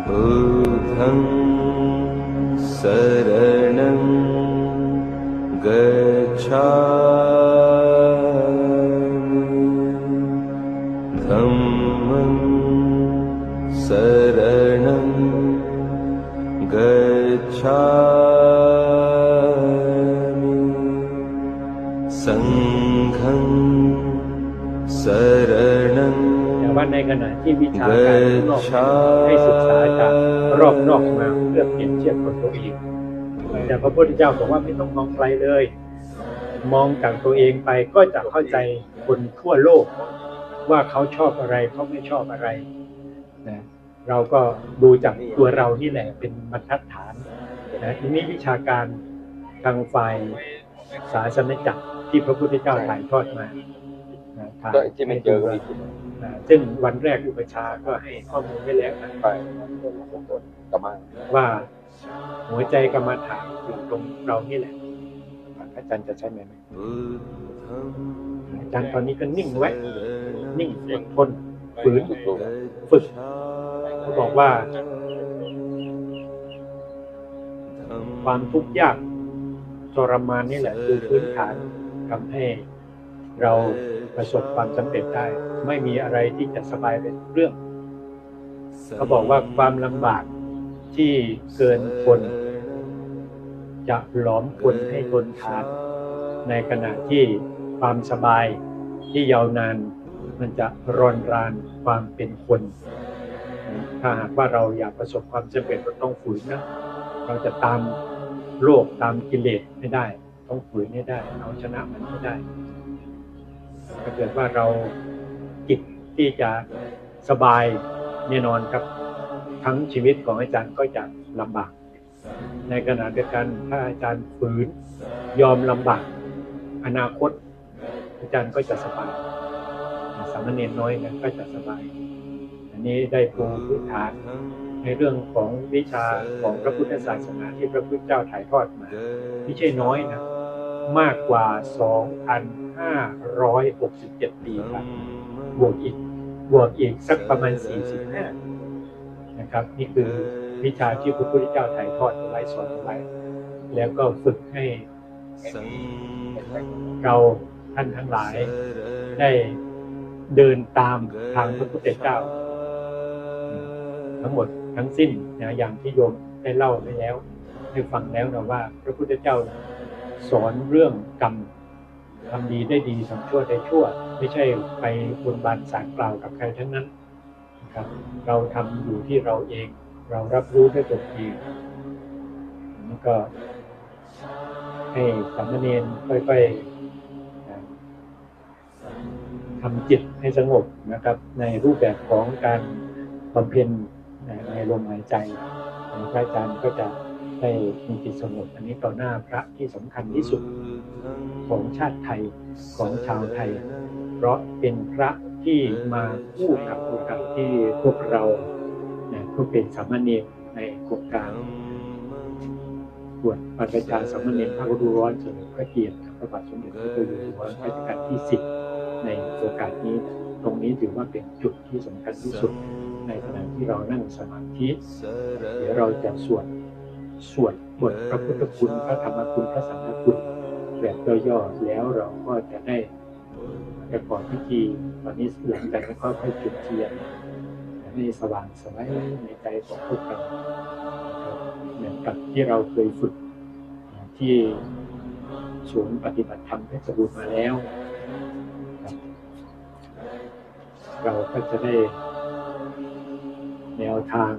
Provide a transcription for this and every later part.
बुद्धं शरणं गच्छामि। धम्मं शरणं गच्छामि। सङ्घं शरणं ว่าในขณะที่วิชาการข้างนอกให้ศึกษาจากรอบนอกมาเพื่อเปรียบเทียบกับตัวเองแต่พระพุทธเจ้าบอกว่าไม่ต้องมองไกลเลย มองจากตัวเองไปก็จะเข้าใจคนทั่วโลก ว่าเขาชอบอะไรเขาไม่ชอบอะไรนะเราก็ดูจากตัวเรานี่แหละเป็นบรรทัดฐานนะทีนี้วิชาการทางฝ่ายศาสนจักรที่พระพุทธเจ้าถ่ายทอดมานะถ่ายก็ที่ไม่เจอ ซึ่งวันแรกอุปชาก็ให้ข้อมูลไว้แล้วกันไปกรรมว่าหัวใจกรรมฐานอยู่ตรงเรานี่แหละอาจารย์จะใช่ไหมอาจารย์ตอนนี้ก็นิ่งไว้ นิ่งอดทนฝืนฝึกเขาบอกว่า ความทุกข์ยากทรมานนี่แหละคือพื้นฐานทำให้เราประสบความสำเร็จได้ ไม่มีอะไรที่จะสบายเป็นเรื่องเขาบอกว่าความลำบากที่เกินคน จะหลอมคนให้ทนทานในขณะที่ความสบายที่ยาวนาน มันจะรอนรานความเป็นคน ถ้าหากว่าเราอยากประสบความสำเร็จเราต้องฝืนนะ เราจะตามโลกตามกิเลสไม่ได้ ต้องฝืนให้ได้ เอาชนะมันให้ได้ถ้าเกิดว่าเราจิต ที่จะสบายแน่นอนครับ ทั้งชีวิตของอาจารย์ก็จะลำบาก ในขณะเดียวกันถ้าอาจารย์ฝืนยอมลำบาก อนาคต อาจารย์ก็จะสบายสามเณรน้อยนะก็จะสบาย อันนี้ได้ปูพื้นฐานในเรื่องของวิชาของพระพุทธศาสนาที่พระพุทธเจ้าถ่ายทอดมาไม่ใช่น้อยนะมากกว่า 2,567 ปีครับบวกอีก บวกอีกสักประมาณ 45 นะครับ นี่คือวิชาที่พระพุทธเจ้าถ่ายทอดเอาไว้สอนเอาไว้ แล้วก็ฝึกให้เราท่านทั้งหลาย ได้เดินตามทางพระพุทธเจ้า ทั้งหมดทั้งสิ้นนะอย่างที่โยมได้เล่าไปแล้วได้ฟังแล้วนะว่า พระพุทธเจ้าสอนเรื่องกรรมทำดีได้ดีทำชั่วได้ชั่ว ไม่ใช่ไปบนบานสารกล่าวกับใครทั้งนั้นนะครับเราทำอยู่ที่เราเอง เรารับรู้ด้วยตัวเองนี่ก็ให้สามเณรค่อยๆทำจิตให้สงบนะครับ ในรูปแบบของการบำเพ็ญในลมหายใจพระอาจารย์ก็จะได้มีจิตสงบอันนี้ต่อหน้าพระที่สำคัญที่สุดของชาติไทยของชาวไทย ราะเป็นพระที่มาคู่กับโอกาสที่พวกเราผู้เป็นสามเณรในโครงการบวชบรรพชาสามเณรพระฤดูร้อนเฉลิมพระเกียรติพระบาทสมเด็จพระเจ้าอยู่หัวรัชกาลที่10ในโอกาสนี้ ตรงนี้ถือว่าเป็นจุดที่สำคัญที่สุดในขณะที่เรานั่งสมาธิเดี๋ยวเราจะสวดสวดบทพระพุทธคุณพระธรรมคุณพระสังฆคุณแบบย่อๆแล้วเราก็จะได้ ประกอบพิธีตอนนี้หลังจากนั้นก็ค่อยจุดเทียนให้สว่างสวัยในใจของพวกเรานเหมือนกับที่เราเคยฝึกที่ศูนย์ปฏิบัติธรรมเพชรบูรณ์มาแล้ว เราก็จะได้แนวทาง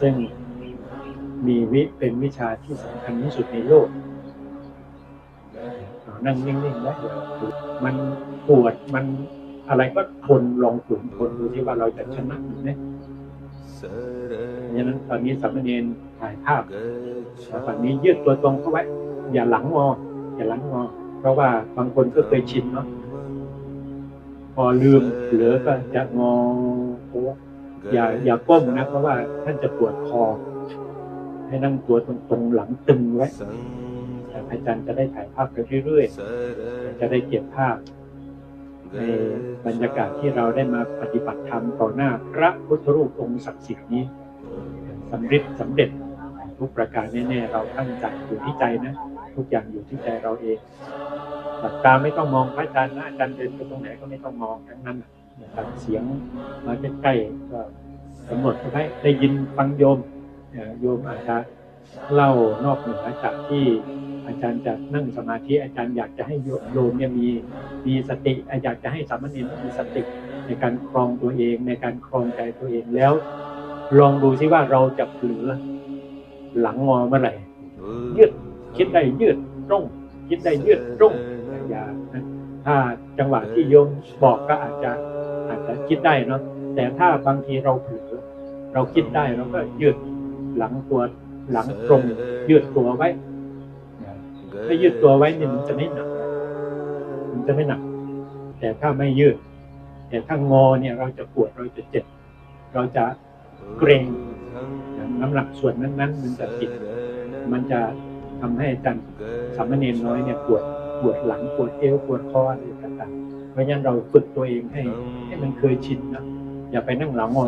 ซึ่งมีวิเป็นวิชาที่สำคัญที่สุดในโลกเรานั่งนิ่งๆแล้วเดี๋ยว มันปวดมันอะไรก็ทนลองฝืนทนดูที่ว่าเราจะชนะหรือไม่เพราะฉะนั้นตอนนี้สามเณรถ่ายภาพแล้วฝั่งนี้ยืดตัวตรงเข้าไว้ อย่าหลังงออย่าหลังงอเพราะว่าบางคนก็เคยชินเนาะพอลืมเหลือก็จะงออย่าอย่าก้มนะเพราะว่าท่านจะปวดคอ ให้นั่งตัวตรงๆหลังตึงไว้ อาจารย์จะได้ถ่ายภาพไปเรื่อยๆ จะได้เก็บภาพในบรรยากาศที่เราได้มาปฏิบัติธรรมต่อหน้าพระพุทธรูปองค์ศักดิ์สิทธิ์นี้สำเร็จสำเร็จทุกประการแน่ๆ เราตั้งใจอยู่ที่ใจนะ ทุกอย่างอยู่ที่ใจเราเองหลับตาไม่ต้องมองพระอาจารย์นะอาจารย์เดินไปตรงไหนก็ไม่ต้องมองทั้งนั้นนะครับเสียงมาใกล้ๆก็กำหนดไว้ได้ยินฟังโยมโยมอาจจะ เล่านอกเหนือจากที่อาจารย์จะนั่งสมาธิอาจารย์อยากจะให้โยมเนี่ยมีมีสติอยากจะให้สามเณรมีสติในการครองตัวเองในการครองใจตัวเองแล้ว ลองดูซิว่าเราจะเผลอหลังงอเมื่อไหร่ยืดคิดได้ยืดตรงคิดได้ยืดตรงอย่าถ้าจังหวะที่โยมบอกก็อาจจะอาจจะคิดได้เนาะแต่ถ้าบางทีเราเผลอเราคิดได้เราก็ยืดหลังตัว หลังตรงยืดตัวไว้ถ้ายืดตัวไว้เนี่ยมันจะไม่หนัก มันจะไม่หนัก แต่ถ้าไม่ยืด แต่ถ้างอเนี่ยเราจะปวดเราจะเจ็บ เราจะเกรงน้ำหนักส่วนนั้นๆ มันจะติด มันจะทำให้อาจารย์สามเณรน้อยเนี่ยปวดปวดหลังปวดเอวปวดคออะไรต่างๆเพราะฉะนั้นเราฝึกตัวเองให้ให้มันเคยชินนะอย่าไปนั่งหลังงอ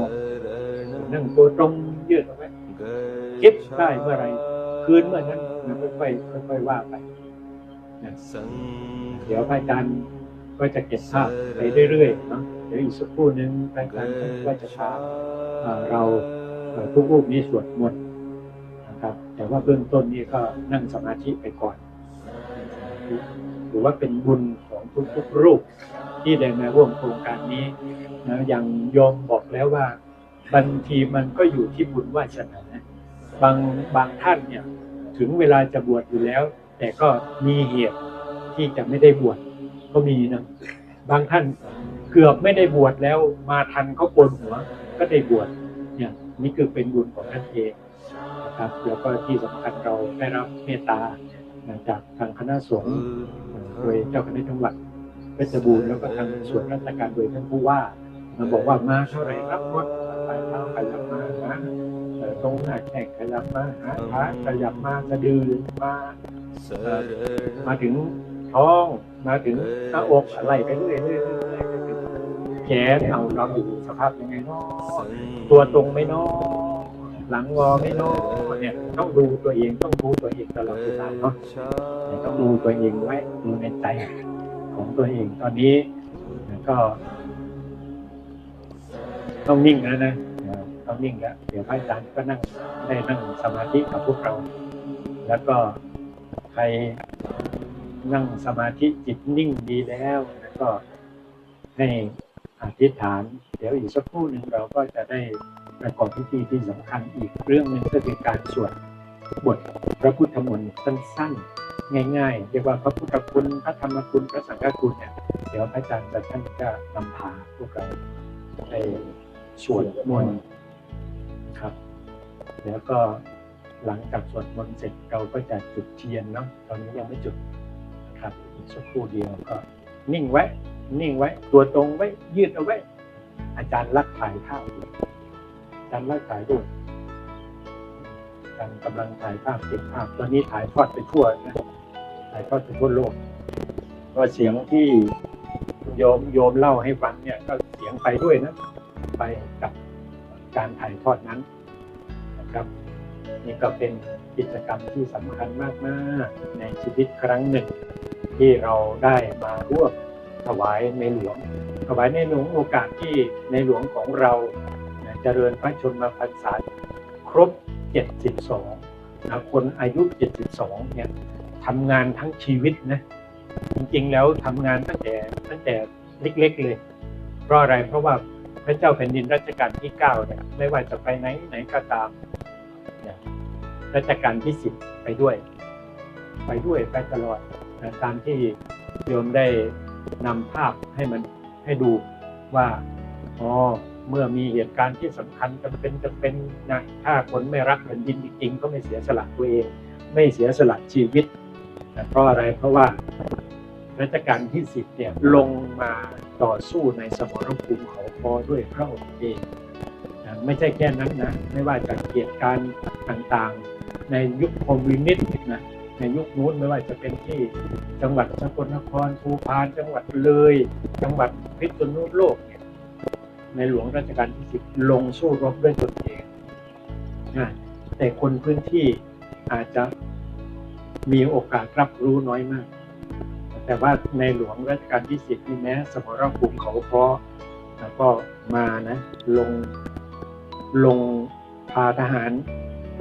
นั่งตัวตรงยืดเอาไว้ เก็บได้เมื่อไรคืนเมื่อนั้นค่อยๆค่อยๆว่าไปนะเดี๋ยวพระอาจารย์ก็จะเก็บภาพไปเรื่อยๆเนาะเดี๋ยวอีกสักครู่นึงพระอาจารย์ก็จะพาเราทุกรูปนี้สวดมนต์นะครับ แต่ว่าเบื้องต้นนี้ก็นั่งสมาธิไปก่อนถือว่าเป็นบุญของทุกๆรูปที่ได้มาร่วมโครงการนี้นะอย่างโยมบอกแล้วว่าบางทีมันก็อยู่ที่บุญวาสนา บางบางท่านเนี่ยถึงเวลาจะบวชอยู่แล้ว แต่ก็มีเหตุที่จะไม่ได้บวชก็มีนะบางท่านเกือบไม่ได้บวชแล้วมาทันเขาโกนหัวก็ได้บวชเนี่ยนี่คือเป็นบุญของท่านเองนะครับแล้วก็ที่สำคัญเราได้รับเมตตาจากทางคณะสงฆ์โดยเจ้าคณะจังหวัดเพชรบูรณ์แล้วก็ทางส่วนราชการโดยท่านผู้ว่ามาบอกว่ามาเท่าไหร่รับรถ ตรงหน้าแข้งขยับมาหาขาขยับมาสะดือมาเอ่อมาถึงท้องมาถึงหน้าอกอะไรไปเรื่อยๆเรื่อยๆเรื่อยๆไปถึงแขนเอาเราอยู่สภาพยังไงเนาะตัวตรงไหม่นาะหลังงอไหม่นาะเนี่ยต้องดูตัวเองต้องรู้ตัวเองตลอดเวลาเนาะต้องดูตัวเองไว้ดูในใจของตัวเองตอนนี้ก็ต้องนิ่งแล้วนะ ต้องนิ่งแล้ว เดี๋ยวพระอาจารย์ก็นั่งได้นั่งสมาธิกับพวกเรา แล้วก็ใครนั่งสมาธิจิตนิ่งดีแล้วแล้วก็ให้อธิษฐาน เดี๋ยวอีกสักครู่หนึ่งเราก็จะได้ประกอบพิธีที่สำคัญอีกเรื่องหนึ่งก็คือการสวดบทพระพุทธมนต์สั้นๆ ง่ายๆเรียกว่าพระพุทธคุณพระธรรมคุณพระสังฆคุณเนี่ยเดี๋ยวพระอาจารย์จะท่านจะนำพาพวกเราไปสวดมนต์ แล้วก็หลังจากสวดมนต์เสร็จเราก็จะจุดเทียนเนาะตอนนี้ยังไม่จุดนะครับอีกสักครู่เดียวก็ นิ่งไว้ นิ่งไว้ ตัวตรงไว้ ยืดเอาไว้ อาจารย์รักถ่ายภาพอาจารย์รักถ่ายรูปการกำลังถ่ายภาพเก็บภาพ ตอนนี้ถ่ายทอดไปทั่วนะถ่ายทอดไปทั่วโลกก็เสียงที่โยมโยมเล่าให้ฟังเนี่ย ก็เสียงไปด้วยนะ ไปกับการถ่ายทอดนั้น ครับ นี่ก็เป็นกิจกรรมที่สำคัญมากๆ ในชีวิตครั้งหนึ่ง ที่เราได้มาร่วมถวายในหลวง ถวายในหลวงโอกาสที่ในหลวงของเราเนี่ยเจริญพระชนมพรรษาครบ 72นะคนอายุ 72 เนี่ยทำงานทั้งชีวิตนะจริงๆแล้วทำงานตั้งแต่ตั้งแต่เล็กๆเลย เพราะอะไรเพราะว่าพระเจ้าแผ่นดินรัชกาลที่ 9 เนี่ยไม่ว่าจะไปไหนไหนก็ตาม รัชกาลที่10ไปด้วย ไปด้วยไปตลอดตามที่โยมได้นำภาพให้มันให้ดูว่าอ๋อเมื่อมีเหตุการณ์ที่สำคัญจำเป็นจำเป็นนะถ้าคนไม่รักแผ่นดินจริงๆก็ไม่เสียสละตัวเอง ไม่เสียสละชีวิตนะเพราะอะไรเพราะว่ารัชกาลที่สิบเนี่ยลงมาต่อสู้ในสมรภูมิเขาพอด้วยพระองค์เองไม่ใช่แค่นั้นนะ ไม่ว่าจากเหตุการณ์ต่างๆ ในยุคคอมมิวนิสต์นะในยุคนู้นไม่ว่าจะเป็นที่จังหวัดสกลนครภูพานจังหวัดเลย จังหวัดพิษณุโลกเนี่ยในหลวงรัชกาลที่สิบลงสู้รบด้วยตนเองง่ายแต่คนพื้นที่อาจจะมีโอกาสรับรู้น้อยมาก แต่ว่าในหลวงรัชกาลที่สิบนี่แม้สมรภูมิเขาเพราะแล้วก็มานะลงลงพาทหาร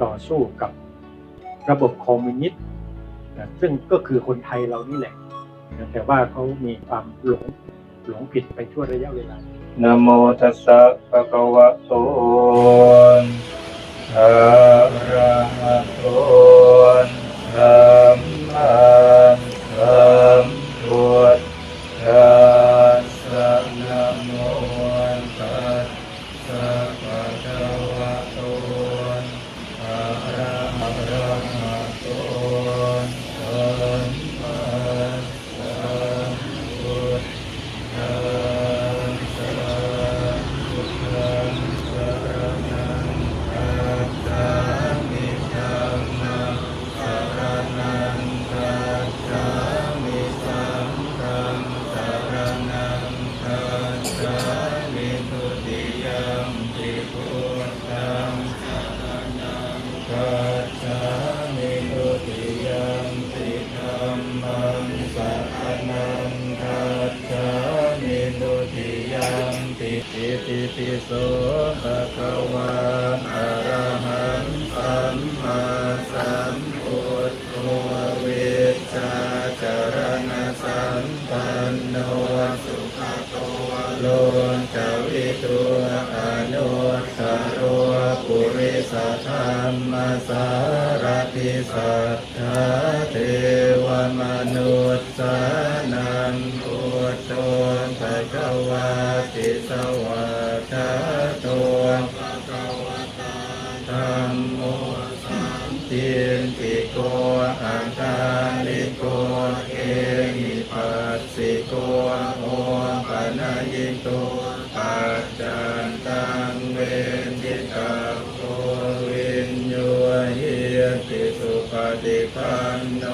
ต่อสู้กับระบบคอมมิวนิสต์นะซึ่งก็คือคนไทยเรานี่แหละ แต่ว่าเขามีความหลงหลงผิดไปชั่วระยะเวลานโมตัสสะภะคะวะโตอะระหะโต ยิโตปัจจันตังเวนทิตาโกวินโยเหียติสุปฏิปันโน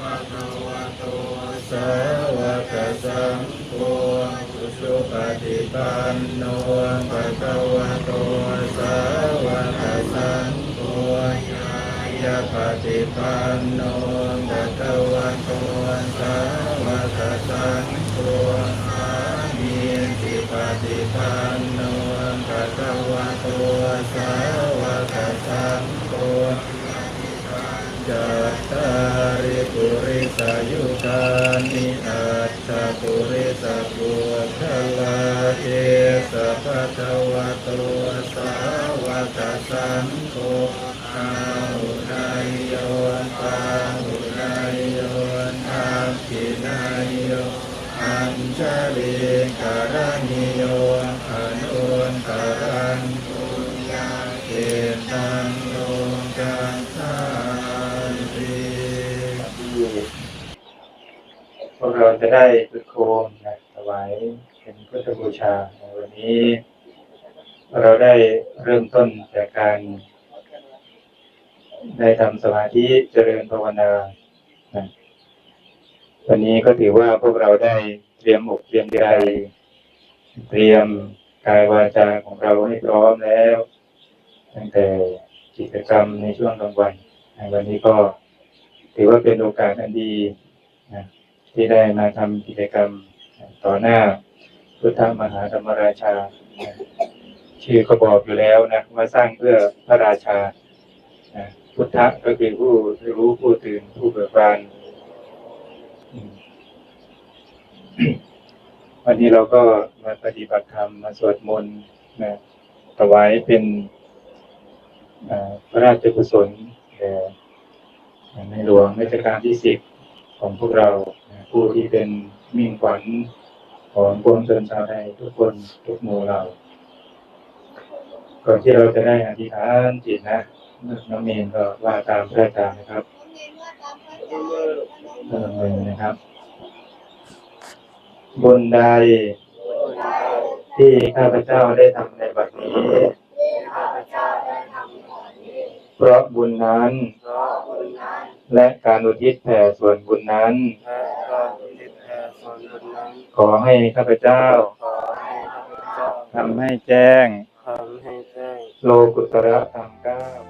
ภะคะวะโตสาวกสังโฆสุปฏิปันโนภะคะวะโตสาวกสังโฆยายาปฏิปันโนภะคะวะโตสาวกสังโฆาวกสังโฆจัตตาริปุริสายุคานิอัตตาปุริสาปุคลาเอสะภะคะวะโตสาวกสังโฆอาหุนายโยปาหุนายโยอาคินายโยอัญชลิการณิโย จะได้จุดโคมนะถวายเป็นพุทธบูชาในวันนี้ เราได้เริ่มต้นจากการ ได้ทำสมาธิเจริญภาวนานะวันนี้ก็ถือว่าพวกเราได้เตรียมอกเตรียมใจเตรียมกายวาจาของเราให้พร้อมแล้ว ตั้งแต่กิจกรรมในช่วงกลางวันในวันนี้ก็ถือว่าเป็นโอกาสอันดี ที่ได้มาทำกิจกรรมต่อหน้าพุทธมหาธรรมราชา ชื่อก็บอกอยู่แล้วนะว่าสร้างเพื่อพระราชาพุทธะก็คือผู้รู้ผู้ตื่นผู้เบิกบานวันนี้เราก็มาปฏิบัติธรรมมาสวดมนต์นะถวายเป็นพระราชกุศลแด่ในหลวงรัชกาลที่สิบของพวกเรา ผู้ที่เป็นมิ่งขวัญของปวงชนชาวไทยทุกคนทุกหมู่เราก่อนที่เราจะได้อธิษฐานจิตนะน้องเมนก็ว่าตามพระอาจารย์นะครับเออนะครับ บนใดที่ข้าพเจ้าได้ทำในบัดนี้ เพราะบุญนั้น และการอุทิศแผ่ส่วนบุญนั้น ขอให้ข้าพเจ้าทำให้แจ้งโลกุตระธรรมเก้า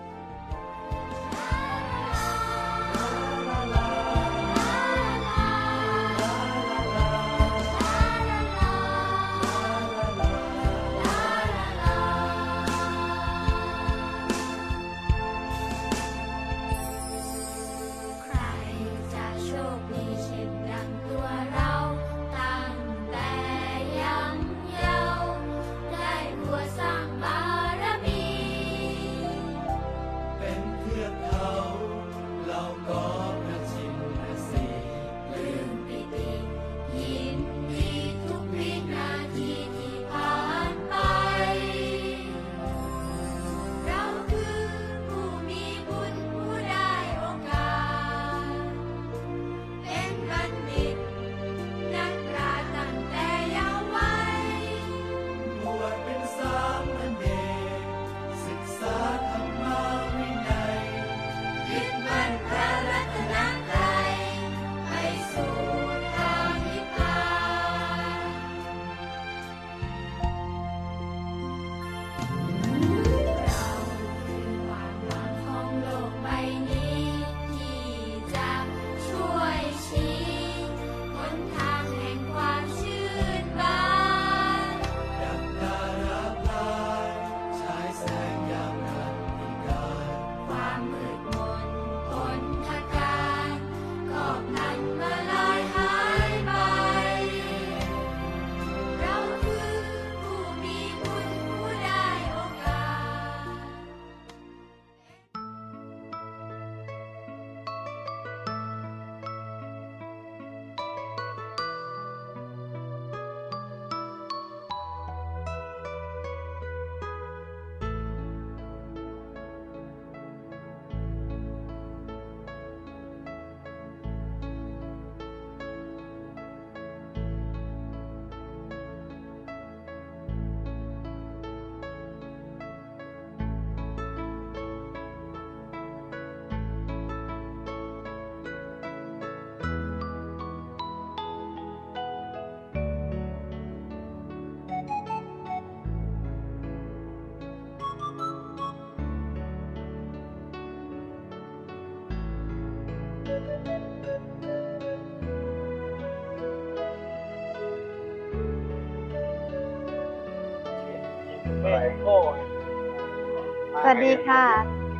สวัสดีค่ะ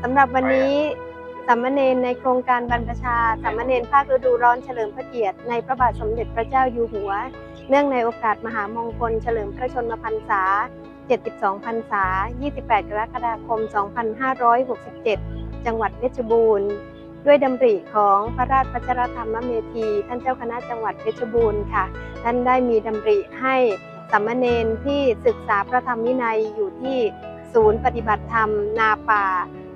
สำหรับวันนี้สามเณรในโครงการบรรพชาสามเณรภาคฤดูร้อนเฉลิมพระเกียรติในพระบาทสมเด็จพระเจ้าอยู่หัว เนื่องในโอกาสมหามงคล เฉลิมพระชนมพรรษา 72 พรรษา 28 กรกฎาคม 2567 จังหวัดเพชรบูรณ์ ด้วยดำริของพระราชพัชรธรรมเมธี ท่านเจ้าคณะจังหวัดเพชรบูรณ์ค่ะ ท่านได้มีดำริให้ สามเณรที่ศึกษาพระธรรมวินัยอยู่ที่ศูนย์ปฏิบัติธรรม นาป่า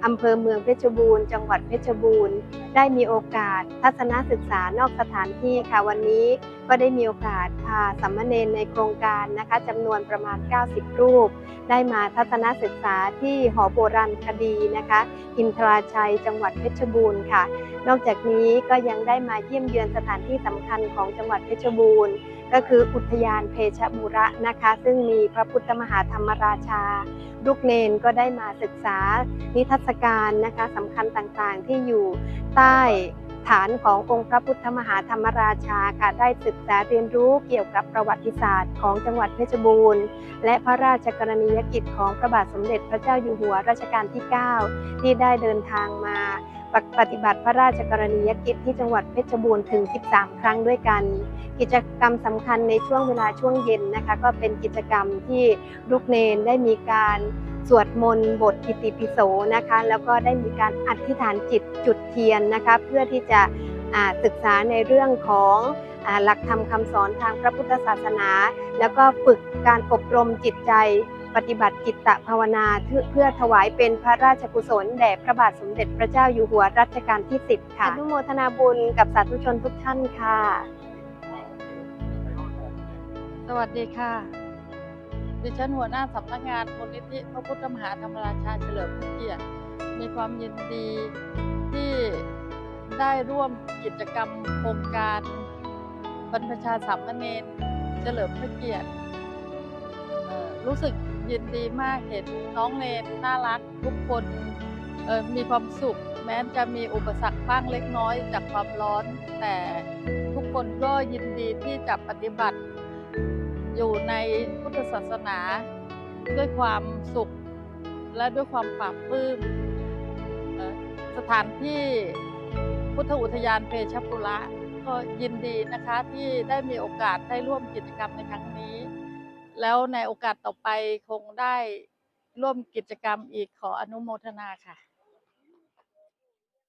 อำเภอเมืองเพชรบูรณ์ จังหวัดเพชรบูรณ์ ได้มีโอกาสทัศนศึกษานอกสถานที่ค่ะวันนี้ก็ได้มีโอกาสพาสามเณรในโครงการนะคะจำนวนประมาณ 90 รูป ได้มาทัศนศึกษาที่หอโบราณคดีนะคะ อินทราชัยจังหวัดเพชรบูรณ์ค่ะ นอกจากนี้ก็ยังได้มาเยี่ยมเยือนสถานที่สำคัญของจังหวัดเพชรบูรณ์ ก็คืออุทยานเพชรบุระนะคะ ซึ่งมีพระพุทธมหาธรรมราชา ลูกเนนก็ได้มาศึกษานิทรรศการนะคะสำคัญต่างๆที่อยู่ใต้ฐานขององค์พระพุทธมหาธรรมราชาค่ะได้ศึกษาเรียนรู้เกี่ยวกับประวัติศาสตร์ของจังหวัดเพชรบูรณ์ และพระราชกรณียกิจของพระบาทสมเด็จพระเจ้าอยู่หัวรัชกาลที่ 9 ที่ได้เดินทางมา ปฏิบัติพระราชกรณียกิจที่จังหวัดเพชรบูรณ์ถึง 13 ครั้งด้วยกัน กิจกรรมสำคัญในช่วงเวลาช่วงเย็นนะคะก็เป็นกิจกรรมที่ลูกเนนได้มีการสวดมนต์บทอิติปิโสนะคะแล้วก็ได้มีการอธิษฐานจิตจุดเทียนนะคะเพื่อที่จะศึกษาในเรื่องของหลักธรรมคำสอนทางพระพุทธศาสนา แล้วก็ฝึกการอบรมจิตใจ ปฏิบัติจิตตภาวนาเพื่อเพื่อถวายเป็นพระราชกุศลแด่พระบาทสมเด็จพระเจ้าอยู่หัวรัชกาลที่ 10 ค่ะอนุโมทนาบุญกับสาธุชนทุกท่านค่ะ สวัสดีค่ะ ดิฉันหัวหน้าสำนักงานมูลนิธิพระพุทธมหาธรรมราชาเฉลิมพระเกียรติมีความยินดีที่ได้ร่วมกิจกรรมโครงการบรรพชาสามเณรเฉลิมพระเกียรติเอ่อรู้สึก ยินดีมากเห็นน้องเนนน่ารักทุกคนมีความสุข แม้จะมีอุปสรรคบ้างเล็กน้อยจากความร้อน แต่ทุกคนก็ยินดีที่จะปฏิบัติ อยู่ในพุทธศาสนา ด้วยความสุข และด้วยความปราบปลื้มสถานที่พุทธอุทยานเพชรบุระก็ยินดีนะคะที่ได้มีโอกาสได้ร่วมกิจกรรมในครั้งนี้ แล้วในโอกาสต่อไปคงได้ร่วมกิจกรรมอีกขออนุโมทนาค่ะ